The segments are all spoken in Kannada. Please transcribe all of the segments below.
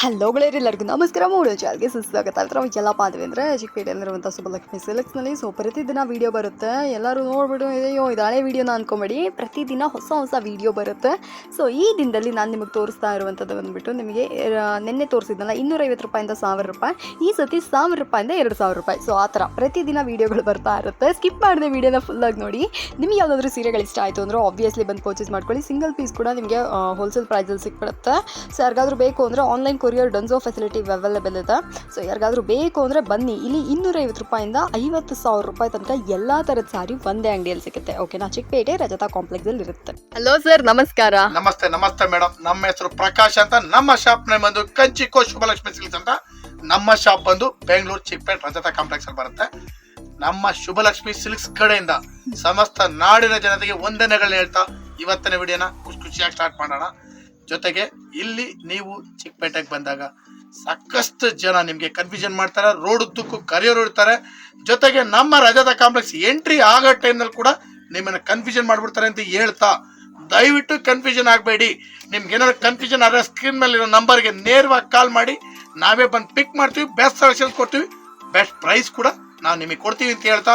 ಹಲೋ ಗೆಳೆಯರೆಲ್ಲರಿಗೂ ನಮಸ್ಕಾರ ಮೂಡ ಚಾಲ್ಗೆ ಸುಸ್ವಾಗತ. ನಾವು ಎಲ್ಲಪ್ಪ ಆದ್ವಿ ಅಂದರೆ ಚಿಕ್ಕಪೇಟೆಯಲ್ಲಿರುವಂಥ ಸುಬ್ಬಲಕ್ಷ್ಮಿ ಸಿಲೆಕ್ಸ್ನಲ್ಲಿ ಸೊ ಪ್ರತಿದಿನ ವೀಡಿಯೋ ಬರುತ್ತೆ. ಎಲ್ಲರೂ ನೋಡ್ಬಿಟ್ಟು ಅಯ್ಯೋ ಇದು ಹಳೆ ವೀಡಿಯೋನ ಅಂದ್ಕೊಂಬೇಡಿ ಪ್ರತಿದಿನ ಹೊಸ ಹೊಸ ವೀಡಿಯೋ ಬರುತ್ತೆ. ಸೊ ಈ ದಿನದಲ್ಲಿ ನಾನು ನಿಮಗೆ ತೋರಿಸ್ತಾ ಇರುವಂಥದ್ದು ಬಂದುಬಿಟ್ಟು ನಿಮಗೆ ನಿನ್ನೆ ತೋರಿಸಿದ್ನಲ್ಲ, ಇನ್ನೂರೈವತ್ತು ರೂಪಾಯಿಂದ ಸಾವಿರ ರೂಪಾಯಿ. ಈ ಸತಿ ಸಾವಿರ ರೂಪಾಯಿಂದ ಎರಡು ಸಾವಿರ ರೂಪಾಯಿ. ಸೊ ಆ ಥರ ಪ್ರತಿದಿನ ವೀಡಿಯೋಗಳು ಬರ್ತಾ ಇರುತ್ತೆ. ಸ್ಕಿಪ್ ಮಾಡಿದೆ ವೀಡಿಯೋನ ಫುಲ್ಲಾಗಿ ನೋಡಿ. ನಿಮಗೆ ಯಾವುದಾದ್ರೂ ಸೀರೆಗಳು ಇಷ್ಟ ಆಯಿತು ಅಂದರೆ ಆಬ್ವಿಯಸ್ಲಿ ಬಂದು ಪರ್ಚೇಸ್ ಮಾಡ್ಕೊಳ್ಳಿ. ಸಿಂಗಲ್ ಪೀಸ್ ಕೂಡ ನಿಮಗೆ ಹೋಲ್ಸೇಲ್ ಪ್ರೈಸಲ್ಲಿ ಸಿಕ್ಬಿಡುತ್ತೆ. ಸೊ ಯಾರಿಗಾದ್ರೂ ಬೇಕು ಅಂದರೆ online courier Dunzo facility available ಇದೆ. ಸೊ ಯಾರಿಗಾದ್ರೂ ಬೇಕು ಅಂದರೆ ಬನ್ನಿ. ಇಲ್ಲಿ ಇನ್ನೂರೈವತ್ತು ರೂಪಾಯಿಂದ ಐವತ್ತು ಸಾವಿರ ರೂಪಾಯಿ ತನಕ ಎಲ್ಲ ಥರದ ಸಾರಿ ಒಂದೇ ಅಂಗಡಿಯಲ್ಲಿ ಸಿಗುತ್ತೆ. ಓಕೆನಾ ಚಿಕ್ಕಪೇಟೆ ರಜತಾ ಕಾಂಪ್ಲೆಕ್ಸ್ ಅಲ್ಲಿ ಇರುತ್ತೆ. ಹಲೋ ಸರ್ ನಮಸ್ಕಾರ. ನಮಸ್ತೆ ನಮಸ್ತೆ ಮೇಡಮ್ ನಮ್ಮ ಹೆಸರು ಪ್ರಕಾಶ್ ಅಂತ. ನಮ್ಮ ಶಾಪ್ ನೇಮ್ ಬಂದು ಕಂಚಿಕೋ ಶುಭಲಕ್ಷ್ಮಿ ಸಿಲ್ಕ್ಸ್ ಅಂತ. ನಮ್ಮ ಶಾಪ್ ಬಂದು ಬೆಂಗಳೂರು ಚಿಕ್ಕಪೇಟೆ ರಜತಾ ಕಾಂಪ್ಲೆಕ್ಸ್ ಅಲ್ಲಿ ಬರುತ್ತೆ. ನಮ್ಮ ಶುಭಲಕ್ಷ್ಮಿ ಸಿಲ್ಕ್ಸ್ ಕಡೆಯಿಂದ ಸಮಸ್ತ ನಾಡಿನ ಜನತೆಗೆ ವಂದನೆಗಳನ್ನ ಹೇಳ್ತಾ ಇವತ್ತಿನ ವಿಡಿಯೋನ ಖುಷಿ ಖುಷಿಯಾಗಿ ಸ್ಟಾರ್ಟ್ ಮಾಡೋಣ. ಜೊತೆಗೆ ಇಲ್ಲಿ ನೀವು ಚಿಕ್ಕಪೇಟೆಗೆ ಬಂದಾಗ ಸಾಕಷ್ಟು ಜನ ನಿಮಗೆ ಕನ್ಫ್ಯೂಷನ್ ಮಾಡ್ತಾರೆ ರೋಡ್ ಉದ್ದಕ್ಕೂ ಕರೆಯೋರು ಇರ್ತಾರೆ. ಜೊತೆಗೆ ನಮ್ಮ ರಜದ ಕಾಂಪ್ಲೆಕ್ಸ್ ಎಂಟ್ರಿ ಆಗೋ ಟೈಮ್ನಲ್ಲಿ ಕೂಡ ನಿಮ್ಮನ್ನು ಕನ್ಫ್ಯೂಷನ್ ಮಾಡ್ಬಿಡ್ತಾರೆ ಅಂತ ಹೇಳ್ತಾ ದಯವಿಟ್ಟು ಕನ್ಫ್ಯೂಷನ್ ಆಗಬೇಡಿ. ನಿಮ್ಗೆ ಏನಾದ್ರು ಕನ್ಫ್ಯೂಷನ್ ಆದರೆ ಸ್ಕ್ರೀನ್ ಮೇಲೆ ಇರೋ ನಂಬರ್ಗೆ ನೇರವಾಗಿ ಕಾಲ್ ಮಾಡಿ. ನಾವೇ ಬಂದು ಪಿಕ್ ಮಾಡ್ತೀವಿ ಬೆಸ್ಟ್ ಸಜೆಷನ್ಸ್ ಕೊಡ್ತೀವಿ. ಬೆಸ್ಟ್ ಪ್ರೈಸ್ ಕೂಡ ನಾವು ನಿಮಗೆ ಕೊಡ್ತೀವಿ ಅಂತ ಹೇಳ್ತಾ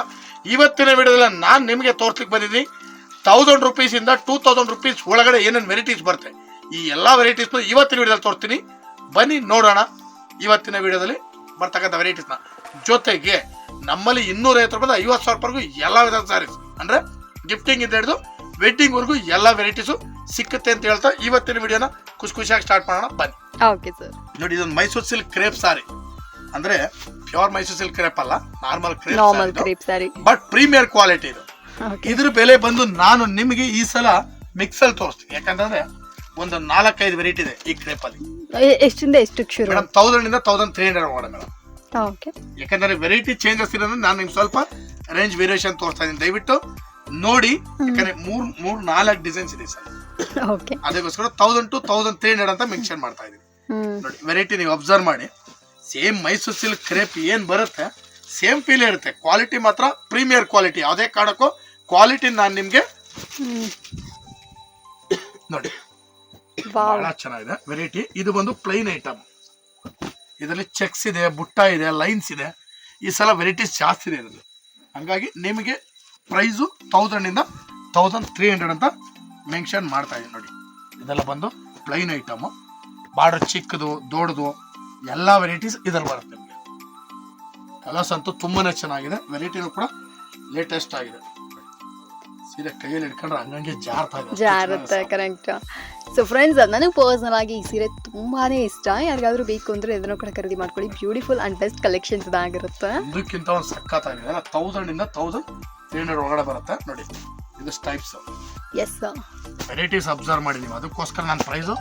ಇವತ್ತಿನ ವಿಡಿಯೋದಲ್ಲಿ ನಾನು ನಿಮಗೆ ತೋರ್ಸ್ಲಿಕ್ಕೆ ಬಂದಿದ್ದೀನಿ. ತೌಸಂಡ್ ರುಪೀಸಿಂದ ಟೂ ತೌಸಂಡ್ ರುಪೀಸ್ ಒಳಗಡೆ ಏನೇನು ವೆರೈಟೀಸ್ ಬರುತ್ತೆ. ಈ ಎಲ್ಲ ವೆರೈಟೀಸ್ನು ಇವತ್ತಿನ ವಿಡಿಯೋದಲ್ಲಿ ತೋರಿಸ್ತೀನಿ. ಬನ್ನಿ ನೋಡೋಣ ಇವತ್ತಿನ ವಿಡಿಯೋದಲ್ಲಿ ಬರ್ತಕ್ಕಂಥ ವೆರೈಟೀಸ್ನ ಜೊತೆಗೆ ನಮ್ಮಲ್ಲಿ ಇನ್ನೂರೈವತ್ತು ರೂಪಾಯಿ ಐವತ್ತು ಸಾವಿರ ರೂಪಾಯಿಗೂ ಎಲ್ಲ ವಿಧದ ಸ್ಯಾರೀಸ್ ಅಂದರೆ ಗಿಫ್ಟಿಂಗ್ ಇಂದ ಹಿಡಿದು ವೆಡ್ಡಿಂಗ್ ವರೆಗೂ ಎಲ್ಲ ವೆರೈಟೀಸು ಸಿಕ್ಕುತ್ತೆ ಅಂತ ಹೇಳ್ತಾ ಇವತ್ತಿನ ವಿಡಿಯೋನ ಖುಷಿ ಖುಷಿಯಾಗಿ ಸ್ಟಾರ್ಟ್ ಮಾಡೋಣ. ಬನ್ನಿ. ಓಕೆ ಸರ್ ನೋಡಿ ಇದೊಂದು ಮೈಸೂರು ಸಿಲ್ಕ್ ಕ್ರೇಪ್ ಸಾರಿ ಅಂದ್ರೆ ಪ್ಯೂರ್ ಮೈಸೂರು ಸಿಲ್ಕ್ ಕ್ರೇಪ್ ಅಲ್ಲ normal crepe sari but premier quality ಇದು. ಇದ್ರ ಬೆಲೆ ಬಂದು ನಾನು ನಿಮಗೆ ಈ ಸಲ ಮಿಕ್ಸಲ್ಲಿ ತೋರಿಸ್ತೀನಿ. ಯಾಕಂತಂದ್ರೆ ಒಂದು ನಾಲ್ಕೈದು ವೆರೈಟಿ ಇದೆ ಈ ಕ್ರೇಪ್ ಅಲ್ಲಿ. ಎಷ್ಟಿಂದ ಎಷ್ಟು ಶುರು? ಮೇಡಮ್ ತೌಸಂಡ್ ಇಂದ ತೌಸಂಡ್ ತ್ರೀ ಹಂಡ್ರೆಡ್ ಒಳಗಡೆ ಮೇಡಮ್ ಓಕೆ ಯಾಕಂದ್ರೆ ವೆರೈಟಿ ಚೇಂಜಸ್ ಇರೋದ್ರೆ ನಾನು ನಿಮ್ಗೆ ಸ್ವಲ್ಪ ರೇಂಜ್ ವೇರಿಯೇಷನ್ ತೋರಿಸ್ತಾ ಇದ್ದೀನಿ. ದಯವಿಟ್ಟು ನೋಡಿ ಯಾಕಂದ್ರೆ ಮೂರ್ ಮೂರ್ ನಾಲ್ಕು ಡಿಸೈನ್ಸ್ ಇದೆ ಸರ್. ಓಕೆ ಅದಕ್ಕೋಸ್ಕರ thousand two thousand three hundred ಅಂತ ಮೆನ್ಷನ್ ಮಾಡ್ತಾ ಇದ್ದೀನಿ. ನೋಡಿ ವೆರೈಟಿ ನೀವು ಅಬ್ಸರ್ವ್ ಮಾಡಿ. ಸೇಮ್ ಮೈಸೂರು ಸಿಲ್ಕ್ ಕ್ರೇಪ್ ಏನ್ ಬರುತ್ತೆ ಸೇಮ್ ಫೀಲ್ ಇರುತ್ತೆ. ಕ್ವಾಲಿಟಿ ಮಾತ್ರ ಪ್ರೀಮಿಯರ್ ಕ್ವಾಲಿಟಿ ಯಾವುದೇ ಕಾರಣಕ್ಕೂ ಕ್ವಾಲಿಟಿ ನಾನು ನಿಮ್ಗೆ ನೋಡಿ. ಬಹಳ ಚೆನ್ನಾಗಿದೆ. ವೆರೈಟಿ ಇದು ಬಂದು ಪ್ಲೈನ್ ಐಟಮ್ ಇದರಲ್ಲಿ ಚೆಕ್ಸ್ ಇದೆ, ಬುಟ್ಟ ಇದೆ ಲೈನ್ಸ್ ಇದೆ. ಈ ಸಲ ವೆರೈಟೀಸ್ ಜಾಸ್ತಿ ಇದೆ ಇದರಲ್ಲಿ. ಹಂಗಾಗಿ ನಿಮಗೆ ಪ್ರೈಸು ತೌಸಂಡಿಂದ ತೌಸಂಡ್ ತ್ರೀ ಹಂಡ್ರೆಡ್ ಅಂತ ಮೆನ್ಷನ್ ಮಾಡ್ತಾ ಇದ್ದೀನಿ ನೋಡಿ. ಇದೆಲ್ಲ ಬಂದು ಪ್ಲೈನ್ ಐಟಮು ಬಾರ್ಡರ್ ಚಿಕ್ಕದು, ದೊಡ್ಡದು, ಎಲ್ಲ ವೆರೈಟೀಸ್ ಇದ್ರಲ್ಲಿ ಬರುತ್ತೆ ನಿಮಗೆ. ಕಲರ್ಸ್ ಅಂತೂ ತುಂಬಾ ಚೆನ್ನಾಗಿದೆ. ವೆರೈಟಿನೂ ಕೂಡ ಲೇಟೆಸ್ಟ್ ಆಗಿದೆ. ಸೀರೆ ಕೈಯಲ್ಲಿ ಇಟ್ಕೊಂಡ್ರೆ ಹಂಗಂಗೆ ಜಾರ್ತಾ ಇದೆ. ಅಷ್ಟು ಜಾರುತ್ತೆ ಕರೆಕ್ಟ್ ಸೊ ಫ್ರೆಂಡ್ಸ್ ನನಗೆ ಪರ್ಸನಲ್ ಆಗಿ ಈ ಸೀರೆ ತುಂಬಾನೇ ಇಷ್ಟ. ಯಾರಿಗಾದ್ರೂ ಬೇಕು ಅಂದ್ರೆ ಇದನ್ನು ಕೂಡ ಖರೀದಿ ಮಾಡ್ಕೊಳ್ಳಿ. ಬ್ಯೂಟಿಫುಲ್ ಅಂಡ್ ಬೆಸ್ಟ್ ಕಲೆಕ್ಷನ್ಸ್ ಇದಾಗಿರುತ್ತೆ ಇದಕ್ಕಿಂತ ಒಂದು ಸಖತ್ತಾಗಿದೆ. ತೌಸಂಡ್ ಇಂದ ತೌಸಂಡ್ ತ್ರೀ ಹಂಡ್ರೆಡ್ ಒಳಗಡೆ ಬರುತ್ತೆ. ನೋಡಿ ಇದು ಟೈಪ್ಸ್ ಎಸ್ ವೆರೈಟೀಸ್ ಅಬ್ಸರ್ವ್ ಮಾಡಿ ನೀವು. ಅದಕ್ಕೋಸ್ಕರ ನಾನು ಪ್ರೈಸು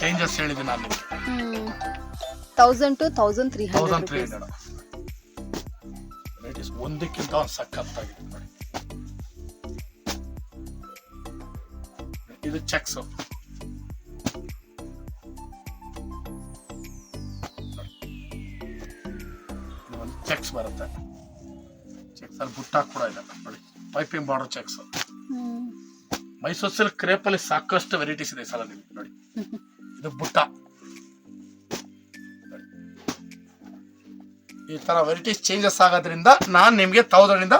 ಚೇಂಜಸ್ ಹೇಳಿದ್ದೀನಿ ನಾನು ನಿಮಗೆ. Thousand two thousand three hundred three hundred varieties ಒಂದಕ್ಕಿಂತ ಒಂದು ಸಖತ್ತಾಗಿದೆ. ಇದು ಚೆಕ್ಸ್. ಒಂದು ಚೆಕ್ಸ್ ಬರುತ್ತೆ. ಚೆಕ್ಸ್ ಅಲ್ಲಿ ಬುಟ್ಟಾಕ್ ಕೂಡ ಇದೆ. ನೋಡಿ, piping border checks. Mysuru silk crepe ಅಲ್ಲಿ ಸಾಕಷ್ಟು ವೆರೈಟೀಸ್ ಇದೆ ಸಲ ನಿಮ್ಗೆ. ನೋಡಿ, ಇದು ಬುಟ್ಟ. ಈ ತರ ವೆರೈಟೀಸ್ ಚೇಂಜಸ್ ಆಗೋದ್ರಿಂದ ನಾನು ನಿಮಗೆ ತೌಸಂಡ್ ಇಂದ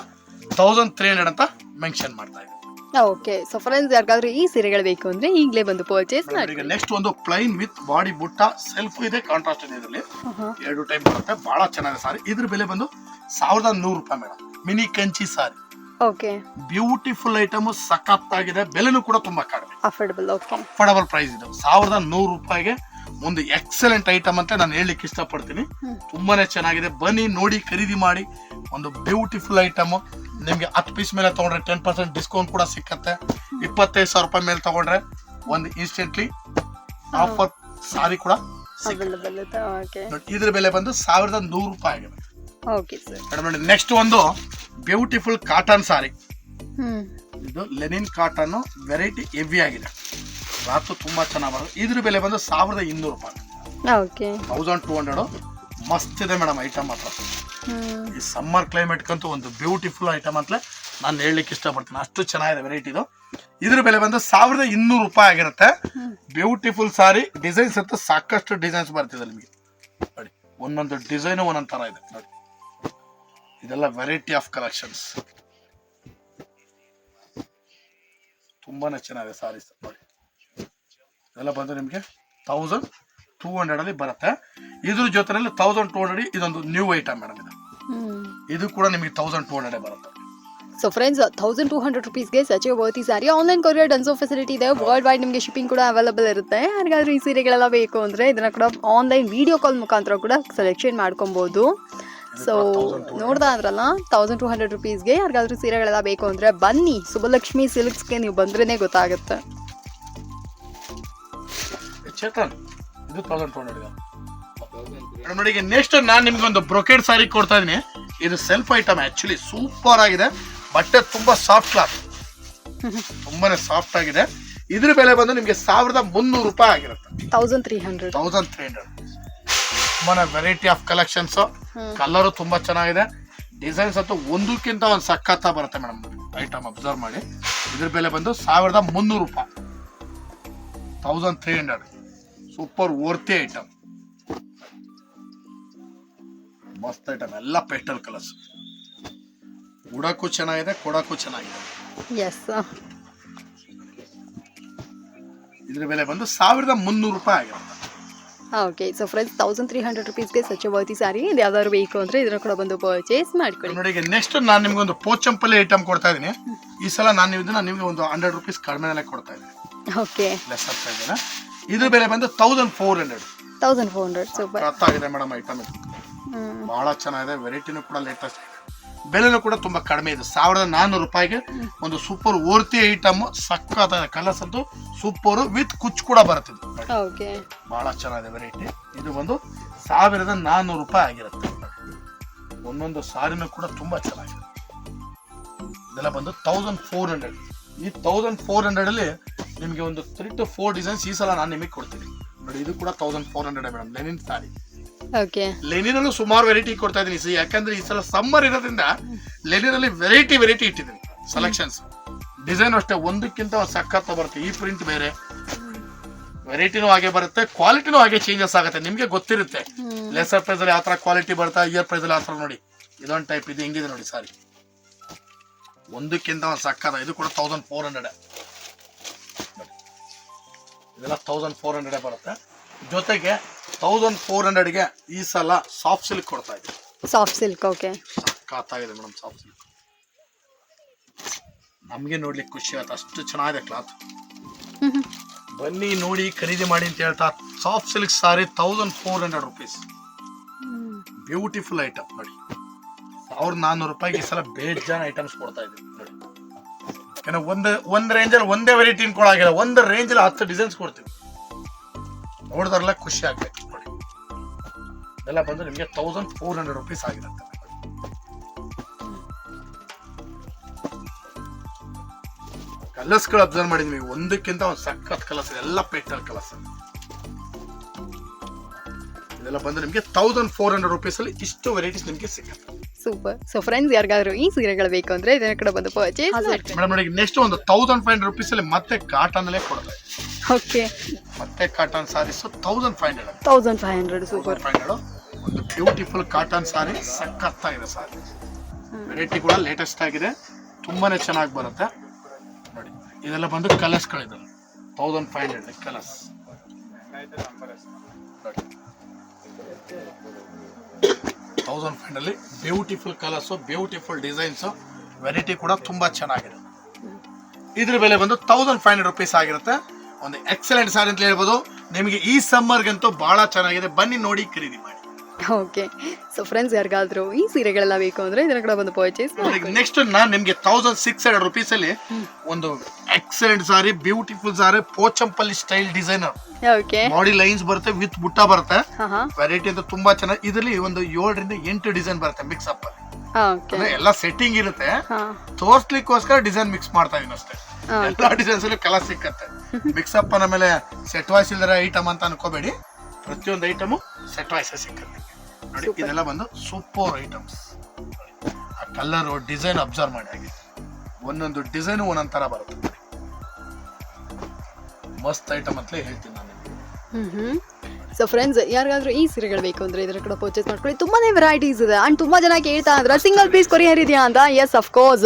ತೌಸಂಡ್ ತ್ರೀ ಹಂಡ್ರೆಡ್ ಅಂತ ಮೆನ್ಷನ್ ಮಾಡ್ತಾ ಇದ್ದೀನಿ ಓಕೆ ಸೊ ಫ್ರೆಂಡ್ಸ್ ಯಾರಿಗಾದ್ರೂ ಈ ಸೀರೆಗಳು ಬೇಕು ಅಂದ್ರೆ ಈಗಲೇ ಬಂದು ಪರ್ಚೇಸ್ ಈಗ ಮಾಡಿ. ನೆಕ್ಸ್ಟ್ ಒಂದು ಪ್ಲೈನ್ ವಿತ್ ಬಾಡಿ ಬುಟ್ಟ ಸೆಲ್ಫ್ ಇದೆ ಕಾಂಟ್ರಾಸ್ಟ್ ಇದೆ ಇದರಲ್ಲಿ. ಎರಡು ಟೈಪ್ ಬರುತ್ತೆ ಬಹಳ ಚೆನ್ನಾಗಿದೆ ಸಾರಿ. ಇದ್ರ ಬೆಲೆ ಬಂದು ಸಾವಿರದ ನೂರು ರೂಪಾಯಿ madam mini Kanchi sari. Okay beautiful item ಸಖತ್ತಾಗಿದೆ ಬೆಲೆನೂ ಕೂಡ ತುಂಬಾ ಕಡಿಮೆ. ಅಫೋರ್ಡಬಲ್ ಓಕೆ ಅಫೋರ್ಡಬಲ್ ಪ್ರೈಸ್ ಇದು. ಸಾವಿರದ ನೂರು ರೂಪಾಯಿಗೆ ಒಂದು ಎಕ್ಸಲೆಂಟ್ ಐಟಮ್ ಅಂತ ನಾನು ಹೇಳಲಿಕ್ಕೆ ಇಷ್ಟಪಡ್ತೀನಿ. ತುಂಬಾನೇ ಚೆನ್ನಾಗಿದೆ. ಬನ್ನಿ ನೋಡಿ ಖರೀದಿ ಮಾಡಿ. ಒಂದು ಬ್ಯೂಟಿಫುಲ್ ಐಟಮ್ ನಿಮ್ಗೆ ಹತ್ತು ಪೀಸ್ ಮೇಲೆ ತೊಗೊಂಡ್ರೆ ಟೆನ್ ಪರ್ಸೆಂಟ್ ಡಿಸ್ಕೌಂಟ್ ಕೂಡ ಸಿಕ್ಕತ್ತೆ. ಇಪ್ಪತ್ತೈದು ಸಾವಿರ ರೂಪಾಯಿ ಮೇಲೆ ತಗೊಂಡ್ರೆ ಒಂದು ಇನ್ಸ್ಟೆಂಟ್ಲಿ ಆಫರ್ ಸಾರಿ ಕೂಡ ಇದ್ರ ಬೆಲೆ ಬಂದು ಸಾವಿರದ ನೂರು ರೂಪಾಯಿ ಆಗಿದೆ. ನೆಕ್ಸ್ಟ್ ಒಂದು ಬ್ಯೂಟಿಫುಲ್ ಕಾಟನ್ ಸಾರಿ ಇದು ಲೆನಿನ್ ಕಾಟನ್ ವೆರೈಟಿ ಹೆವಿ ಆಗಿದೆ. ರಾತ್ರಿ ತುಂಬಾ ಚೆನ್ನಾಗಿ ಬರುತ್ತೆ. ಇದ್ರ ಬೆಲೆ ಬಂದು ಸಾವಿರದ ಇನ್ನೂರು ರೂಪಾಯಿ. ಓಕೆ ತೌಸಂಡ್ ಟೂ ಹಂಡ್ರೆಡ್ ಮಸ್ತ್ ಇದೆ ಮೇಡಮ್ ಐಟಮ್ ಮಾತ್ರ. ಈ ಸಮ್ಮರ್ ಕ್ಲೈಮೇಟ್ಗಂತೂ ಒಂದು ಬ್ಯೂಟಿಫುಲ್ ಐಟಮ್ ಅಂತಲೇ ನಾನು ಹೇಳಲಿಕ್ಕೆ ಇಷ್ಟಪಡ್ತೀನಿ. ಅಷ್ಟು ಚೆನ್ನಾಗಿದೆ ವೆರೈಟಿ ಇದು. ಇದ್ರ ಬೆಲೆ ಬಂದು ಸಾವಿರದ ಇನ್ನೂರು ರೂಪಾಯಿ ಆಗಿರುತ್ತೆ. ಬ್ಯೂಟಿಫುಲ್ ಸಾರಿ ಡಿಸೈನ್ಸ್ ಅಂತ ಸಾಕಷ್ಟು ಡಿಸೈನ್ಸ್ ಬರ್ತಿದೆ ನಿಮಗೆ. ನೋಡಿ ಒಂದೊಂದು ಡಿಸೈನು ಒಂದೊಂದು ತರ ಇದೆ. ನೋಡಿ. ಇದೆಲ್ಲ ವೆರೈಟಿ ಆಫ್ ಕಲೆಕ್ಷನ್ಸ್ ತುಂಬಾನೇ ಚೆನ್ನಾಗಿದೆ ಸಾರೀಸ್ ನೋಡಿ. ಇದೆಲ್ಲ ಬಂದು ನಿಮಗೆ ತೌಸಂಡ್ ಟೂ ಹಂಡ್ರೆಡ್ ಅಲ್ಲಿ ಬರುತ್ತೆ. ಇದ್ರ ಜೊತೆಯಲ್ಲಿ ತೌಸಂಡ್ ಟೂ ಹಂಡ್ರೆಡ್ ಇದೊಂದು ನ್ಯೂ ಐಟಮ್ ಮೇಡಮ್ ಇದು. ಇದು ಕೂಡ ನಿಮಗೆ ತೌಸಂಡ್ ಟೂ ಹಂಡ್ರೆಡ್ ಬರುತ್ತೆ. So friends thousand two hundred ರುಪೀಸ್ಗೆ such a worthy sari online courier Dunzo facility ಇದೆ. ವರ್ಲ್ಡ್ ವೈಡ್ ನಿಮಗೆ ಶಿಪ್ಪಿಂಗ್ ಕೂಡ ಅವೈಲಬಲ್ ಇರುತ್ತೆ. ಹಾಗಾದ್ರೆ ಈ ಸೀರೆಗಳೆಲ್ಲ ಬೇಕು ಅಂದರೆ ಇದನ್ನ ಕೂಡ ಆನ್ಲೈನ್ ವಿಡಿಯೋ ಕಾಲ್ ಮುಖಾಂತರ ಕೂಡ ಸೆಲೆಕ್ಷನ್ ಮಾಡ್ಕೊಬೋದು. ಸೊ ನೋಡ್ದಾ ಅಂದ್ರಲ್ಲ ತೌಸಂಡ್ ಟೂ ಹಂಡ್ರೆಡ್ ರುಪೀಸ್ಗೆ ಯಾರಿಗಾದ್ರೂ ಸೀರೆಗಳೆಲ್ಲ ಬೇಕು ಅಂದರೆ ಬನ್ನಿ. ಸುಬ್ಬಲಕ್ಷ್ಮಿ ಸಿಲ್ಕ್ಸ್ಗೆ ನೀವು ಬಂದ್ರೇ ಗೊತ್ತಾಗುತ್ತೆ. ಚೇತನ್ ಇದು ತೌಸಂಡ್ ಟೂ ನೋಡಿ ನೆಕ್ಸ್ಟ್ ನಾನು ನಿಮ್ಗೆ ಒಂದು ಬ್ರೊಕೆಡ್ ಸಾರಿ ಕೊಡ್ತಾ ಇದೀನಿ. ಇದು ಸೆಲ್ಫ್ ಐಟಮ್ ಆಕ್ಚುಲಿ ಸೂಪರ್ ಆಗಿದೆ. ಬಟ್ಟೆ ತುಂಬಾ ಸಾಫ್ಟ್ ಕ್ಲಾತ್ ತುಂಬಾನೇ ಸಾಫ್ಟ್ ಆಗಿದೆ. ಇದ್ರ ಬೆಲೆ ಬಂದು ನಿಮ್ಗೆ ಸಾವಿರದ ಮುನ್ನೂರು ರೂಪಾಯಿ ಆಗಿರುತ್ತೆ. Thousand three hundred thousand three hundred ತುಂಬಾನೇ variety of collections colour colour ತುಂಬಾ ಚೆನ್ನಾಗಿದೆ. ಡಿಸೈನ್ಸ್ ಅಂತೂ ಒಂದಕ್ಕಿಂತ ಒಂದು ಸಖತ್ತ ಬರುತ್ತೆ ಮೇಡಮ್. ಐಟಮ್ ಅಬ್ಸರ್ವ್ ಮಾಡಿ. ಇದ್ರ ಬೆಲೆ ಬಂದು ಸಾವಿರದ ಮುನ್ನೂರು ರೂಪಾಯಿ. Thousand three hundred super worthy item ಮಸ್ತ್ ಐಟಮ್ ಎಲ್ಲ ಪೆಸ್ಟಲ್ ಕಲರ್ಸ್. ಉಡಕ್ಕೂ ಚೆನ್ನಾಗಿದೆ ಕೊಡಕ್ಕೂ ಚೆನ್ನಾಗಿದೆ. ಎಸ್ ಇದ್ರ ಬೆಲೆ ಬಂದು ಸಾವಿರದ ಮುನ್ನೂರು ರೂಪಾಯಿ ಆಗಿರುತ್ತೆ. Okay so friends thousand three hundred ರುಪೀಸ್ಗೆ such sari ಇದು ಯಾವ್ದಾದ್ರು ಬೇಕು ಅಂದರೆ ಇದನ್ನ ಕೂಡ ಬಂದು ಪರ್ಚೇಸ್ ಮಾಡ್ಕೊಳ್ಳಿ. ನೋಡಿ ಈಗ ನೆಕ್ಸ್ಟ್ ನಾನು ನಿಮ್ಗೆ ಒಂದು ಪೋಚಂಪಲ್ಲಿ ಐಟಮ್ ಕೊಡ್ತಾ ಇದೀನಿ ಈ ಸಲ ನಾನು ಇದನ್ನ ನಿಮಗೆ ಒಂದು ಹಂಡ್ರೆಡ್ ರುಪೀಸ್ ಕಡಿಮೆನಲ್ಲೇ ಕೊಡ್ತಾ ಇದ್ದೀನಿ. ಓಕೆ ಲೆಸ್ ಆಗ್ತಾ ಇದ್ದೇನೆ ಇದ್ರ ಬೆಲೆ ಬಂದು thousand four hundred thousand four hundred super ಆಗಿದೆ ಮೇಡಮ್ ಐಟಮ್ ಇದು. ಬಹಳ ಚೆನ್ನಾಗಿದೆ ವೆರೈಟಿನೂ ಕೂಡ ಲೇಟೆಸ್ಟ್ ಬೆಲೆನೂ ಕೂಡ ತುಂಬಾ ಕಡಿಮೆ ಇದೆ. ಸಾವಿರದ ನಾನ್ನೂರು ರೂಪಾಯಿಗೆ ಒಂದು ಸೂಪರ್ ಓರ್ತಿ ಐಟಮ್ ಸಕ್ಕತ್ ಕಲರ್ಸ್ ಅಂತೂ ಸೂಪರ್ ವಿತ್ ಕುಚ್ ಕೂಡ ಬರುತ್ತೆ ಇದು. ಓಕೆ ಬಹಳ ಚೆನ್ನಾಗಿದೆ ವೆರೈಟಿ ಇದು ಬಂದು ಸಾವಿರದ ನಾನ್ನೂರು ರೂಪಾಯಿ ಆಗಿರುತ್ತೆ. ಒಂದೊಂದು ಸಾರಿನೂ ಕೂಡ ತುಂಬಾ ಚೆನ್ನಾಗಿದೆ. ಇದೆಲ್ಲ ಬಂದು ತೌಸಂಡ್ ಫೋರ್ ಹಂಡ್ರೆಡ್ ಈ ತೌಸಂಡ್ ಫೋರ್ ಹಂಡ್ರೆಡ್ ಅಲ್ಲಿ ನಿಮಗೆ ಒಂದು ತ್ರೀ ಟು ಫೋರ್ ಡಿಸೈನ್ಸ್ ಈ ಸಲ ನಾನು ನಿಮಗೆ ಕೊಡ್ತೀನಿ. ನೋಡಿ ಇದು ಕೂಡ thousand four hundred madam linen sari okay linen ಅಲ್ಲೂ ಸುಮಾರು ವೆರೈಟಿ ಕೊಡ್ತಾ ಇದ್ದೀನಿ ಸಿ ಯಾಕಂದ್ರೆ ಈ ಸಲ ಸಮ್ಮರ್ ಇರೋದ್ರಿಂದ ಲೆನಿನ್ ಅಲ್ಲಿ ವೆರೈಟಿ ವೆರೈಟಿ ಇಟ್ಟಿದ್ದೀನಿ ಸೆಲೆಕ್ಷನ್ಸ್ ಡಿಸೈನ್ ಅಷ್ಟೇ ಒಂದಕ್ಕಿಂತ ಒಂದು ಸಖತ್ ಬರುತ್ತೆ. ಈ ಪ್ರಿಂಟ್ ಬೇರೆ. ವೆರೈಟಿನೂ ಹಾಗೆ ಬರುತ್ತೆ ಕ್ವಾಲಿಟಿನೂ ಹಾಗೆ ಚೇಂಜಸ್ ಆಗುತ್ತೆ. ನಿಮಗೆ ಗೊತ್ತಿರುತ್ತೆ. ಲೆಸರ್ ಪ್ರೈಸ್ ಅಲ್ಲಿ ಯಾವ ತರ ಕ್ವಾಲಿಟಿ ಬರುತ್ತೆ ಇಯರ್ ಪ್ರೈಸ್ ಅಲ್ಲಿ ಆ ಥರ ನೋಡಿ. ಇದೊಂದು ಟೈಪ್ ಇದು ಹೆಂಗಿದೆ ನೋಡಿ ಸಾರಿ ಒಂದಕ್ಕಿಂತ ಒಂದು ಸಕ್ಕದ ಇದು ಕೂಡ ತೌಸಂಡ್ ಫೋರ್ ಹಂಡ್ರೆಡ್ ಇದೆಲ್ಲ ತೌಸಂಡ್ ಫೋರ್ ಹಂಡ್ರೆಡೇ ಬರುತ್ತೆ. ಜೊತೆಗೆ ತೌಸಂಡ್ ಫೋರ್ ಹಂಡ್ರೆಡ್ಗೆ ಈ ಸಲ ಸಾಫ್ಟ್ ಸಿಲ್ಕ್ ಕೊಡ್ತಾ ಇದ್ದೀವಿ ಸಾಫ್ಟ್ ಸಿಲ್ಕ್ ಓಕೆ ಕಾತಾಗಿದೆ ಮೇಡಮ್ ಸಾಫ್ಟ್ ಸಿಲ್ಕ್ ನಮಗೆ ನೋಡ್ಲಿಕ್ಕೆ ಖುಷಿ ಆಯ್ತು. ಅಷ್ಟು ಚೆನ್ನಾಗಿದೆ ಕ್ಲಾತ್ ಬನ್ನಿ ನೋಡಿ ಖರೀದಿ ಮಾಡಿ ಅಂತ ಹೇಳ್ತಾ soft silk sari thousand four hundred rupees beautiful item ನೋಡಿ. ಸಾವಿರದ ನಾನ್ನೂರು ರೂಪಾಯಿಗೆ ಈ ಸಲ ಬೇಜಾನ್ ಐಟಮ್ಸ್ ಕೊಡ್ತಾ ಇದ್ದೀವಿ ನೋಡಿ ಒಂದು ಒಂದು ರೇಂಜ್ ರೇಂಜಲ್ಲಿ ಒಂದೇ ವೆರೈಟಿ ಇನ್ಕೊಳಾಗಿಲ್ಲ ಒಂದು ರೇಂಜಲ್ಲಿ ಹತ್ತು ಡಿಸೈನ್ಸ್ ಕೊಡ್ತೀವಿ. ನೋಡಿದ್ರಲ್ಲ ಖುಷಿ ಆಗ್ಬೇಕು ನೋಡಿ. ಎಲ್ಲ ಬಂದು ನಿಮಗೆ ತೌಸಂಡ್ ಫೋರ್ ಹಂಡ್ರೆಡ್ ರುಪೀಸ್ ಆಗಿರುತ್ತೆ. ಕಲರ್ಸ್ಗಳು ಅಬ್ಸರ್ವ್ ಮಾಡಿದ್ವಿ ಒಂದಕ್ಕಿಂತ ಒಂದು ಸಖತ್ ಕಲರ್ಸ್ ಎಲ್ಲ ಪೇಟರ್ ಕಲರ್ಸ್ ಇದೆಲ್ಲ ಬಂದು ನಿಮಗೆ ತೌಸಂಡ್ ಫೋರ್ ಹಂಡ್ರೆಡ್ ರುಪೀಸಲ್ಲಿ ಇಷ್ಟು ವೆರೈಟೀಸ್ ನಿಮಗೆ ಸಿಗುತ್ತೆ. ಸೂಪರ್ ಸೊ ಫ್ರೆಂಡ್ಸ್ ಯಾರಿಗಾದ್ರೂ ಈ ಸೀರೆಗಳು ಬೇಕು ಅಂದ್ರೆ ಇದನ್ನ ಕಡೆ ಬಂದು ಪರ್ಚೇಸ್ ಮಾಡಿ ಮೇಡಮ್ ನೋಡಿ ನೆಕ್ಸ್ಟ್ ಒಂದು ತೌಸಂಡ್ ಫೈವ್ ಹಂಡ್ರೆಡ್ ರುಪೀಸ್ ಅಲ್ಲಿ ಮತ್ತೆ ಕಾಟನ್ ಅಲ್ಲೇ ಕೊಡ್ತಾರೆ ಓಕೆ ಮತ್ತೆ cotton saris thousand five hundred thousand five hundred super five hundred ಒಂದು ಬ್ಯೂಟಿಫುಲ್ ಕಾಟನ್ ಸಾರಿ ಸಖತ್ತಾಗಿದೆ ಸಾರಿ ವೆರೈಟಿ ಕೂಡ ಲೇಟೆಸ್ಟ್ ಆಗಿದೆ. ತುಂಬಾನೇ ಚೆನ್ನಾಗಿ ಬರುತ್ತೆ. ನೋಡಿ ಇದೆಲ್ಲ ಬಂದು colours ಕಲರ್ಸ್ಗಳಿದೆ thousand five hundred colours thousand five ಅಲ್ಲಿ beautiful colours beautiful designs variety ಕೂಡ ತುಂಬಾ ಚೆನ್ನಾಗಿದೆ. ಇದ್ರ ಬೆಲೆ ಬಂದು ತೌಸಂಡ್ ಫೈವ್ ಹಂಡ್ರೆಡ್ ರುಪೀಸ್ ಆಗಿರುತ್ತೆ. ಒಂದು ಎಕ್ಸಲೆಂಟ್ ಸ್ಯಾರಿ ಅಂತ ಹೇಳ್ಬೋದು. ನಿಮಗೆ ಈ ಸಮ್ಮರ್ಗಂತೂ ಬಹಳ ಚೆನ್ನಾಗಿದೆ. ಬನ್ನಿ ನೋಡಿ ಖರೀದಿ ಮಾಡಿ. ಓಕೆ ಸೊ ಫ್ರೆಂಡ್ಸ್ ಯಾರಿಗಾದ್ರೂ ಈ ಸೀರೆಗಳೆಲ್ಲ ಬೇಕು ಅಂದ್ರೆ ಇದನ್ನ ಕೂಡ ಬಂದು ಪರ್ಚೇಸ್ ನೆಕ್ಸ್ಟ್ ನಾನು ನಿಮಗೆ ತೌಸಂಡ್ ಸಿಕ್ಸ್ ಹಂಡ್ರೆಡ್ ರುಪೀಸ್ ಅಲ್ಲಿ ಒಂದು excellent sari beautiful sari Pochampally style designer okay body lines ಬರುತ್ತೆ ವಿತ್ ಬುಟ್ಟ ಬರುತ್ತೆ. ವೆರೈಟಿ ಅಂತ ತುಂಬಾ ಚೆನ್ನಾಗಿ ಇದರಲ್ಲಿ ಒಂದು ಏಳರಿಂದ ಎಂಟು ಡಿಸೈನ್ ಬರುತ್ತೆ ಮಿಕ್ಸ್ ಅಪ್ ಎಲ್ಲ ಸೆಟ್ಟಿಂಗ್ ಇರುತ್ತೆ. ಹಾಂ ತೋರ್ಸ್ಲಿಕ್ಕೋಸ್ಕರ ಡಿಸೈನ್ ಮಿಕ್ಸ್ ಮಾಡ್ತಾ ಇದೀನಿ ಅಷ್ಟೇ. ಎಲ್ಲಾ ಡಿಸೈನ್ಸ್ ಅಲ್ಲಿ ಕಲರ್ ಸಿಕ್ಕತ್ತೆ. ಮಿಕ್ಸ್ ಅಪ್ ಆಮೇಲೆ ಸೆಟ್ ವಾಯ್ಸ್ ಇಲ್ದರ ಐಟಮ್ ಅಂತ ಅನ್ಕೋಬೇಡಿ. ಪ್ರತಿಯೊಂದು ಐಟಮು ಸೆಟ್ ವಾಯ್ಸ್ ಸಿಕ್ಕತ್ತೆ. ಇದೆಲ್ಲ ಬಂದು ಸೂಪರ್ ಐಟಮ್ಸ್. ಆ ಕಲರ್ ಡಿಸೈನ್ ಅಬ್ಸರ್ವ್ ಮಾಡಿ ಹಾಗೆ. ಒಂದೊಂದು ಡಿಸೈನ್ ಒಂದೊಂದು ಥರ ಬರುತ್ತೆ. ಮಸ್ತ್ ಐಟಮ್ ಅಂತಲೇ ಹೇಳ್ತೀನಿ ನಾನು ಸೊ ಫ್ರೆಂಡ್ಸ್ ಯಾರಿಗಾದ್ರೂ ಈ ಸೀರೆಗಳು ಬೇಕು ಅಂದ್ರೆ ಇದರ ಕೂಡ ಪರ್ಚೇಸ್ ಮಾಡ್ಕೊಳ್ಳಿ. ತುಂಬಾನೇ ವೆರೈಟೀಸ್ ಇದೆ. ಅಂಡ್ ತುಂಬಾ ಜನ ಕೇಳ್ತಾ ಅಂದ್ರೆ ಸಿಂಗಲ್ ಪೀಸ್ ಕೊರಿಯರ್ ಇದೆಯಾ? ಅಂತ. ಎಸ್ ಅಫ್ಕೋರ್ಸ್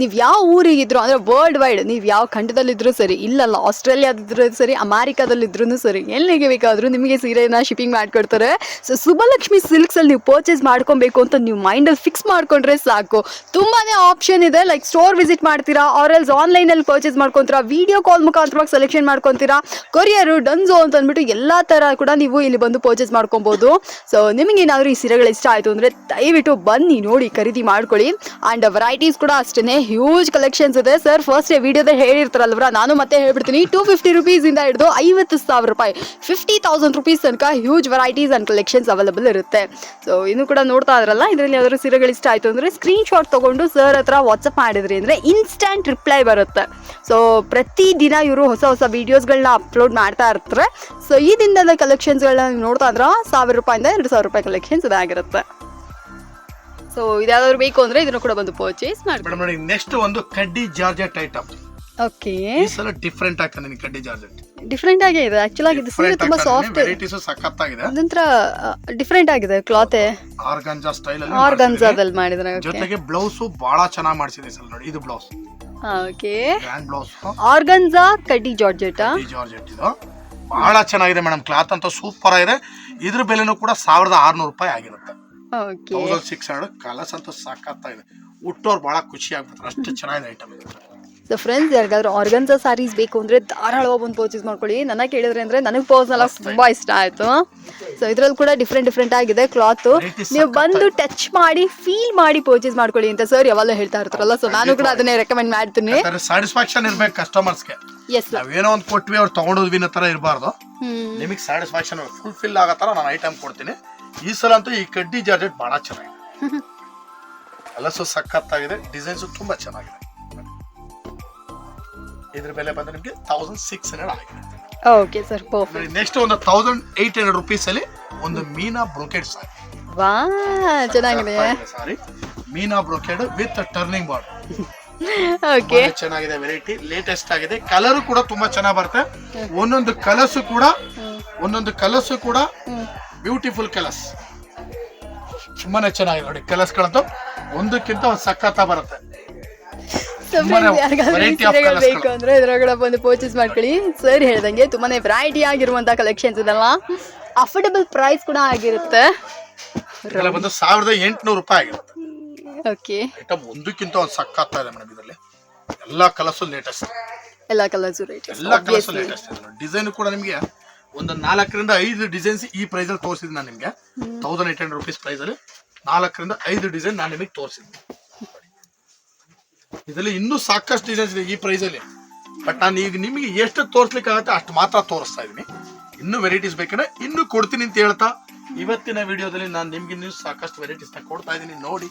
ನೀವು ಯಾವ ಊರಿಗಿದ್ರು, ಅಂದ್ರೆ ವರ್ಲ್ಡ್ ವೈಡ್ ನೀವು ಯಾವ ಖಂಡದಲ್ಲಿದ್ರೂ ಸರಿ, ಇಲ್ಲಲ್ಲ ಆಸ್ಟ್ರೇಲಿಯಾದಿದ್ರು ಸರಿ ಅಮೆರಿಕಾದಲ್ಲಿದ್ರು ಸರಿ, ಎಲ್ಲಿಗೆ ಬೇಕಾದ್ರೂ ನಿಮಗೆ ಸೀರೆನ ಶಿಪ್ಪಿಂಗ್ ಮಾಡ್ಕೊಡ್ತಾರೆ. ಸೊ ಸುಬಲಕ್ಷ್ಮಿ ಸಿಲ್ಕ್ಸ್ ಅಲ್ಲಿ ನೀವು ಪರ್ಚೇಸ್ ಮಾಡ್ಕೊಬೇಕು ಅಂತ ನೀವು ಮೈಂಡಲ್ಲಿ ಫಿಕ್ಸ್ ಮಾಡ್ಕೊಂಡ್ರೆ ಸಾಕು. ತುಂಬಾನೇ ಆಪ್ಷನ್ ಇದೆ. ಲೈಕ್ ಸ್ಟೋರ್ ವಿಸಿಟ್ ಮಾಡ್ತೀರಾ ಆರ್ ಆಲ್ಸ್ ಆನ್ಲೈನಲ್ಲಿ ಪರ್ಚೇಸ್ ಮಾಡ್ಕೊಂತೀರಾ ವಿಡಿಯೋ ಕಾಲ್ ಮುಖಾಂತರವಾಗಿ ಸೆಲೆಕ್ಷನ್ ಮಾಡ್ಕೊಂತೀರಾ, ಕೊರಿಯರು, ಡನ್ಸೋ ಅಂತ ಅಂದ್ಬಿಟ್ಟು ಎಲ್ಲ ಥರ ಕೂಡ ನೀವು ಇಲ್ಲಿ ಬಂದು ಪರ್ಚೇಸ್ ಮಾಡ್ಕೊಬೋದು. ಸೊ ನಿಮಗೆ ಏನಾದರೂ ಈ ಸೀರೆಗಳು ಇಷ್ಟ ಆಯಿತು ಅಂದರೆ ದಯವಿಟ್ಟು ಬನ್ನಿ ನೋಡಿ, ಖರೀದಿ ಮಾಡ್ಕೊಳ್ಳಿ. ಆ್ಯಂಡ್ ವೆರೈಟೀಸ್ ಕೂಡ ಅಷ್ಟೇ ಹ್ಯೂಜ್ ಕಲೆಕ್ಷನ್ಸ್ ಇದೆ. ಸರ್ ಫಸ್ಟ್ ವಿಡಿಯೋದಲ್ಲಿ ಹೇಳಿರ್ತಾರಲ್ವ ನಾನು ಮತ್ತೆ ಹೇಳ್ಬಿಡ್ತೀನಿ. ಟೂ ಫಿಫ್ಟಿ ರುಪೀಸಿಂದ ಹಿಡಿದು ಐವತ್ತು ಸಾವಿರ ರೂಪಾಯಿ. ಫಿಫ್ಟಿ ತೌಸಂಡ್ ರುಪೀಸ್ ತನಕ huge varieties and collections available ಇರುತ್ತೆ. ಸೊ ಇನ್ನು ಕೂಡ ನೋಡ್ತಾ ಇದ್ರಲ್ಲ, ಇದರಲ್ಲಿ ಯಾವ್ದಾದ್ರು ಸೀರೆಗಳು ಇಷ್ಟ ಆಯಿತು ಅಂದರೆ ಸ್ಕ್ರೀನ್ ಶಾಟ್ ತೊಗೊಂಡು ಸರ್ ಹತ್ರ ವಾಟ್ಸಪ್ ಮಾಡಿದ್ರಿ ಅಂದರೆ ಇನ್ಸ್ಟಂಟ್ ರಿಪ್ಲೈ ಬರುತ್ತೆ. ಸೊ ಪ್ರತಿದಿನ ಇವರು ಹೊಸ ಹೊಸ ವೀಡಿಯೋಸ್ಗಳನ್ನ ಅಪ್ಲೋಡ್ ಮಾಡ್ತಾ ಇರ್ತಾರೆ. ಸೊ ಈ ದಿನದ ಕಲೆಕ್ಷನ್ಸ್ಗಳನ್ನ ನೀವು ನೋಡ್ತಾ ಇದ್ರೆ? ಸಾವಿರ ರೂಪಾಯಿಂದ ಎರಡು ಸಾವಿರ ರೂಪಾಯಿ ಕಲೆಕ್ಷನ್ಸ್ ಇದಾಗಿರುತ್ತೆ ಸೊ ಇದ್ಯಾವ್ದಾದ್ರು ಬೇಕು ಅಂದ್ರೆ ಇದನ್ನು ಕೂಡ ಬಂದು ಪರ್ಚೇಸ್ ಮಾಡಿ ನೆಕ್ಸ್ಟ್ ಒಂದು ಕಡ್ಡಿ ಜಾರ್ಜೆಟ್ ಐಟಮ್ ಓಕೆ ಈ ಸಲ ಡಿಫ್ರೆಂಟ್ ಆಗ್ತಾನೆ ಕಡ್ಡಿ ಜಾರ್ಜೆಟ್. ಡಿಫರೆಂಟ್ ಆಗೇ ಇದೆ. ಆಕ್ಚುಲಿ ಆಗಿದೆ ಸೀರೆ ತುಂಬಾ ಸಾಫ್ಟ್ ವೆರೈಟೀಸ್ ಸಖತ್ತಾಗಿದೆ. ಅದೊಂಥರ ಡಿಫರೆಂಟ್ ಆಗಿದೆ ಕ್ಲಾತ್ ಆರ್ಗಂಜಾ ಸ್ಟೈಲ್ ಅಲ್ಲಿ ಆರ್ಗನ್ಸಾದಲ್ಲಿ ಮಾಡಿದ್ರೆ ಜೊತೆಗೆ ಬ್ಲೌಸ್ ಬಹಳ ಚೆನ್ನಾಗಿ ಮಾಡಿಸಿದೆ ಸರ್ ನೋಡಿ ಇದು blouse okay grand blouse organza ಕಡ್ಡಿ ಜಾರ್ಜೆಟಾ? ಜಾರ್ಜೆಟ್ ಇದು. ಬಹಳ ಚೆನ್ನಾಗಿದೆ ಮೇಡಮ್ ಕ್ಲಾತ್ ಅಂತ ಸೂಪರ್ ಆಗಿದೆ. ಇದ್ರ ಬೆಲೆನೂ ಕೂಡ ಸಾವಿರದ ಆರ್ನೂರು ರೂಪಾಯಿ ಆಗಿರುತ್ತೆ. ತೌಸಂಡ್ ಸಿಕ್ಸ್ ಹಂಡ್ರೆಡ್ ಕಲರ್ಸ್ ಅಂತೂ ಸಾಕಾಗ್ತಾಯಿದೆ ಹುಟ್ಟೋರು ಬಹಳ ಖುಷಿ ಆಗ್ಬಿಡ್ತಾರೆ. ಅಷ್ಟು ಚೆನ್ನಾಗಿದೆ ಐಟಮ್ ಇದು. ಸೊ ಫ್ರೆಂಡ್ಸ್ ಯಾರಿಗಾದ್ರು ಆರ್ಗನ್ಸಾ ಸ್ಯಾರೀಸ್ ಬೇಕು ಅಂದರೆ ಧಾರಾಳವಾಗಿ ಬಂದು ಪರ್ಚೇಸ್ ಮಾಡ್ಕೊಳ್ಳಿ. ನನಗೆ ಕೇಳಿದ್ರೆ ಅಂದರೆ ನನಗೆ ಪರ್ಸ್ನಲ್ ಆಗಿ ತುಂಬ ಇಷ್ಟ ಆಯಿತು. ಸೊ ಇದ್ರಲ್ಲಿ ಕೂಡ ಡಿಫ್ರೆಂಟ್ ಡಿಫ್ರೆಂಟ್ ಆಗಿದೆ ಕ್ಲಾತು ನೀವು ಬಂದು ಟಚ್ ಮಾಡಿ ಫೀಲ್ ಮಾಡಿ ಪರ್ಚೇಸ್ ಮಾಡ್ಕೊಳ್ಳಿ ಅಂತ ಸರ್ ಯಾವಾಗಲೂ ಹೇಳ್ತಾ ಇರ್ತಾರಲ್ಲ. ಸೊ ನಾನು ಕೂಡ ಅದನ್ನೇ ರೆಕಮೆಂಡ್ ಮಾಡ್ತೀನಿ. ಸ್ಯಾಟಿಸ್ಫ್ಯಾಕ್ಷನ್ ಇರ್ಬೇಕು ಕಸ್ಟಮರ್ಸ್ಗೆ ಎಸ್ ನಾವೇನೋ ಒಂದು ಕೊಟ್ವಿ ಅವ್ರು ತಗೊಂಡೋದ್ವಿ ಅನ್ನೋ ಥರ ಇರಬಾರ್ದು. ನಿಮಗೆ ಸ್ಯಾಟಿಸ್ಫ್ಯಾಕ್ಷನ್ ಫುಲ್ಫಿಲ್ ಆಗೋ ಥರ ನಾನು ಐಟಮ್ ಕೊಡ್ತೀನಿ. ಈ ಸಲ ಅಂತೂ ಈ ಕಡ್ಡಿ ಜಾರ್ಜೆಟ್ ಬಹಳ ಚೆನ್ನಾಗಿದೆ. ಕಲರ್ಸು ಸಖತ್ತಾಗಿದೆ ಡಿಸೈನ್ಸು ತುಂಬಾ ಚೆನ್ನಾಗಿದೆ. ಇದ್ರ ಬೆಲೆ ಬಂದ್ರೆ ನಿಮಗೆ ತೌಸಂಡ್ ಸಿಕ್ಸ್ ಹಂಡ್ರೆಡ್ ಆಗಿದೆ. ಓಕೆ ಸರ್ ಪರ್ಫೆಕ್ಟ್ ನೆಕ್ಸ್ಟ್ ಒಂದು ತೌಸಂಡ್ ಏಟ್ ಹಂಡ್ರೆಡ್ ರುಪೀಸ್ ಅಲ್ಲಿ ಒಂದು ಮೀನಾ ಬ್ರೋಕೆಡ್ ಸಾರಿ. ವಾ ಚೆನ್ನಾಗಿದೆ. Sari. Meena brocade with turning border okay ಚೆನ್ನಾಗಿದೆ ವೆರೈಟಿ ಲೇಟೆಸ್ಟ್ ಆಗಿದೆ. ಕಲರ್ ಕೂಡ ತುಂಬಾ ಚೆನ್ನಾಗಿ ಬರುತ್ತೆ. ಒಂದೊಂದು ಕಲಸು ಕೂಡ ಒಂದೊಂದು ಕಲಸು ಕೂಡ ಬ್ಯೂಟಿಫುಲ್ ಕಲಸ್ ತುಂಬಾನೇ ಚೆನ್ನಾಗಿದೆ ನೋಡಿ ಕಲರ್ಸ್ ಗಳಂತೂ. ಒಂದಕ್ಕಿಂತ ಒಂದು ಸಖತ್ತ ಬರುತ್ತೆ. ಬೇಕು ಅಂದ್ರೆ ಇದ್ರೊಳಗಡೆ ಬಂದು ಪರ್ಚೇಸ್ ಮಾಡ್ಕೊಳ್ಳಿ. ಸರ್ ಹೇಳ್ದಂಗೆ ತುಂಬಾನೇ ವೆರೈಟಿ ಆಗಿರುವಂತ ಕಲೆಕ್ಷನ್ಸ್ ಇದೆಲ್ಲ ಅಫೋರ್ಡಬಲ್ ಪ್ರೈಸ್ ಕೂಡ ಆಗಿರುತ್ತೆ. ಇದೆಲ್ಲ ಬಂದು ಸಾವಿರದ ಎಂಟುನೂರು ರೂಪಾಯಿ ಆಗಿರುತ್ತೆ. ಓಕೆ ಐಟಮ್ ಒಂದಕ್ಕಿಂತ ಒಂದು ಸಖತ್ತ ಇದೆ ಮೇಡಮ್ ಇದರಲ್ಲಿ ಎಲ್ಲ ಕಲರ್ಸು ಲೇಟೆಸ್ಟ್ ಎಲ್ಲ ಕಲರ್ಸ್ ರೇಟ್ ಎಲ್ಲ ಕಲರ್ಸು ಲೇಟೆಸ್ಟ್ ಇದೆ ಡಿಸೈನ್ ಕೂಡ ನಿಮಗೆ ಒಂದು ನಾಲ್ಕರಿಂದ ಐದು ಡಿಸೈನ್ಸ್ ಈ ಪ್ರೈಸಲ್ಲಿ ತೋರಿಸಿದ್ದೀನಿ ನಾನು ನಿಮಗೆ. ತೌಸಂಡ್ ಏಟ್ ಹಂಡ್ರೆಡ್ ರುಪೀಸ್ ಪ್ರೈಸಲ್ಲಿ ನಾಲ್ಕರಿಂದ ಐದು ಡಿಸೈನ್ ನಾನು ನಿಮಗೆ ತೋರಿಸಿದ್ದೀನಿ. ಇದರಲ್ಲಿ ಇನ್ನೂ ಸಾಕಷ್ಟು ಡಿಸೈನ್ಸ್ ಇದೆ ಈ ಪ್ರೈಸ್ ಅಲ್ಲಿ. ಬಟ್ ನಾನು ಈಗ ನಿಮಗೆ ಎಷ್ಟು ತೋರಿಸ್ಲಿಕ್ಕೆ ಆಗುತ್ತೆ ಅಷ್ಟು ಮಾತ್ರ ತೋರಿಸ್ತಾ ಇದ್ದೀನಿ. ಇನ್ನೂ ವೆರೈಟೀಸ್ ಬೇಕಂದ್ರೆ ಇನ್ನೂ ಕೊಡ್ತೀನಿ ಅಂತ ಹೇಳ್ತಾ ಇವತ್ತಿನ ವಿಡಿಯೋದಲ್ಲಿ ನಾನು ನಿಮ್ಗೆ ಇನ್ನೂ ಸಾಕಷ್ಟು ವೆರೈಟೀಸ್ನ ಕೊಡ್ತಾ ಇದ್ದೀನಿ ನೋಡಿ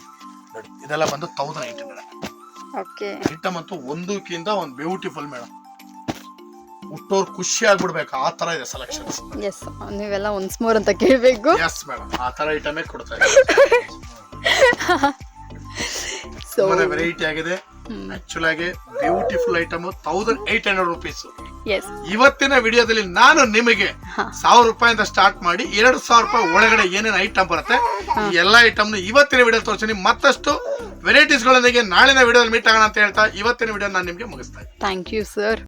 ನೋಡಿ ಇದೆಲ್ಲ ಬಂದು ತೌಸಂಡ್ ಐಟಮ್ ಓಕೆ. ಐಟಮ್ ಅಂತೂ ಒಂದಕ್ಕಿಂತ ಒಂದು ಬ್ಯೂಟಿಫುಲ್ ಮೇಡಮ್ ಹುಟ್ಟೋರ್ ಖುಷಿ ಆಗ್ಬಿಡ್ಬೇಕು ಆ ತರ ಇದೆ ಸೆಲೆಕ್ಷನ್ಸ್ ಎಸ್ ನೀವೆಲ್ಲ ಒನ್ಸ್ ಮೋರ್ ಅಂತ ಕೇಳಬೇಕು. ಎಸ್ ಮೇಡಮ್ ಆ ತರ ಐಟಮೇ ಕೊಡ್ತಾ ಇದ್ದೀನಿ. ವೆರೈಟಿ ಆಗಿದೆ. ಆಕ್ಚುಲ್ ಆಗಿ beautiful item thousand eight hundred rupees ಇವತ್ತಿನ ವಿಡಿಯೋದಲ್ಲಿ ನಾನು ನಿಮಗೆ ಸಾವಿರ ರೂಪಾಯಿಂದ ಸ್ಟಾರ್ಟ್ ಮಾಡಿ ಎರಡು ಸಾವಿರ ರೂಪಾಯಿ ಒಳಗಡೆ ಏನೇನು ಐಟಮ್ ಬರುತ್ತೆ ಈ ಎಲ್ಲ ಐಟಮ್ ಇವತ್ತಿನ ವಿಡಿಯೋ ತೋರಿಸ್ತೀನಿ. ಮತ್ತಷ್ಟು ವೆರೈಟೀಸ್ ಗಳೊಂದಿಗೆ ನಾಳಿನ ವಿಡಿಯೋದಲ್ಲಿ ಮೀಟ್ ಆಗೋಣ ಅಂತ ಹೇಳ್ತಾ ಇವತ್ತಿನ ವಿಡಿಯೋ ನಾನು ನಿಮಗೆ ಮುಗಿಸ್ತಾ ಥ್ಯಾಂಕ್ ಯು ಸರ್